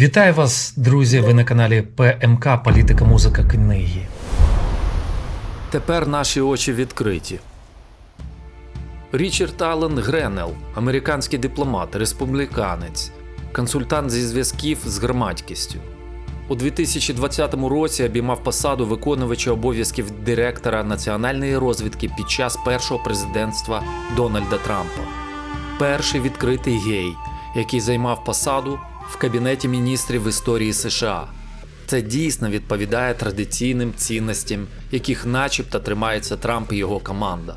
Вітаю вас, друзі! Ви на каналі ПМК Політика, музика, книги. Тепер наші очі відкриті. Річард Аллен Гренел, американський дипломат, республіканець, консультант зі зв'язків з громадськістю. У 2020 році обіймав посаду виконувача обов'язків директора національної розвідки під час першого президентства Дональда Трампа. Перший відкритий гей, який займав посаду в Кабінеті міністрів історії США. Це дійсно відповідає традиційним цінностям, яких начебто тримається Трамп і його команда.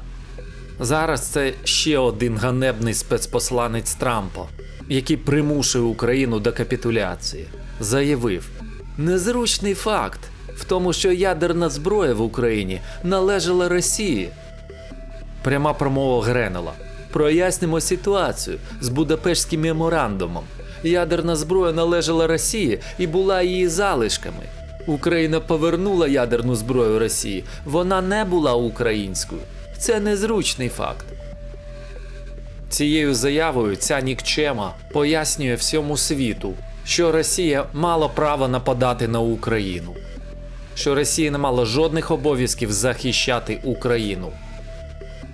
Зараз це ще один ганебний спецпосланець Трампа, який примушує Україну до капітуляції, заявив: незручний факт в тому, що ядерна зброя в Україні належала Росії. Пряма промова Гренела. Прояснимо ситуацію з Будапештським меморандумом. Ядерна зброя належала Росії і була її залишками. Україна повернула ядерну зброю Росії. Вона не була українською. Це незручний факт. Цією заявою ця нікчема пояснює всьому світу, що Росія мала право нападати на Україну, що Росія не мала жодних обов'язків захищати Україну.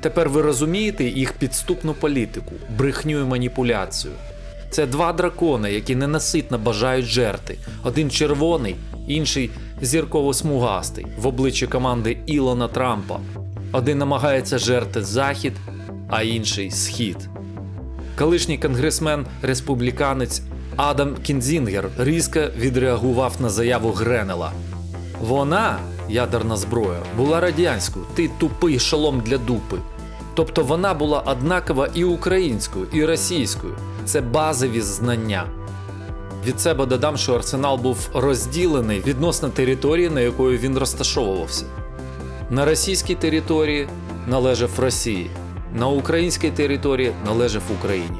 Тепер ви розумієте їх підступну політику, брехню і маніпуляцію. Це два дракони, які ненаситно бажають жерти. Один червоний, інший зірково-смугастий в обличчі команди Ілона Трампа. Один намагається жерти захід, а інший схід. Колишній конгресмен республіканець Адам Кінзінгер різко відреагував на заяву Гренела. Вона, ядерна зброя, була радянською, ти тупий шолом для дупи. Тобто вона була однакова і українською, і російською. Це базові знання. Від себе додам, що арсенал був розділений відносно території, на якої він розташовувався. На російській території належав Росії, на українській території належав Україні.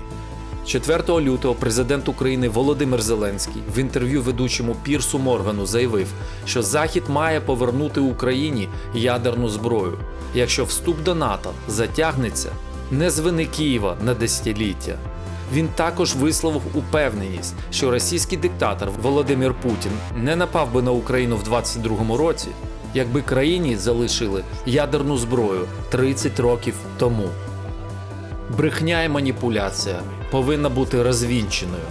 4 лютого президент України Володимир Зеленський в інтерв'ю ведучому Пірсу Моргану заявив, що Захід має повернути Україні ядерну зброю, якщо вступ до НАТО затягнеться не з вини Києва на десятиліття. Він також висловив упевненість, що російський диктатор Володимир Путін не напав би на Україну в 22-му році, якби країні залишили ядерну зброю 30 років тому. Брехня і маніпуляція повинна бути розвінченою.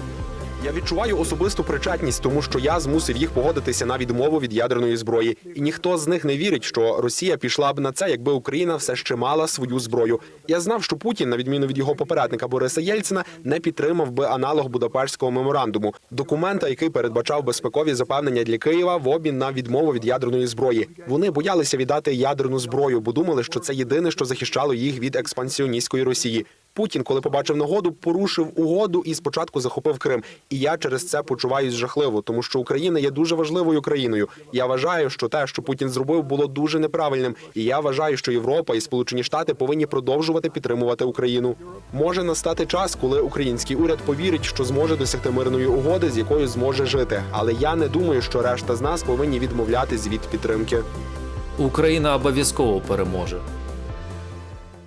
Я відчуваю особисту причетність, тому що я змусив їх погодитися на відмову від ядерної зброї, і ніхто з них не вірить, що Росія пішла б на це, якби Україна все ще мала свою зброю. Я знав, що Путін, на відміну від його попередника Бориса Єльцина, не підтримав би аналог Будапештського меморандуму, документа, який передбачав безпекові запевнення для Києва в обмін на відмову від ядерної зброї. Вони боялися віддати ядерну зброю, бо думали, що це єдине, що захищало їх від експансіоністської Росії. Путін, коли побачив нагоду, порушив угоду і спочатку захопив Крим. І я через це почуваюсь жахливо, тому що Україна є дуже важливою країною. Я вважаю, що те, що Путін зробив, було дуже неправильним. І я вважаю, що Європа і Сполучені Штати повинні продовжувати підтримувати Україну. Може настати час, коли український уряд повірить, що зможе досягти мирної угоди, з якою зможе жити. Але я не думаю, що решта з нас повинні відмовлятись від підтримки. Україна обов'язково переможе.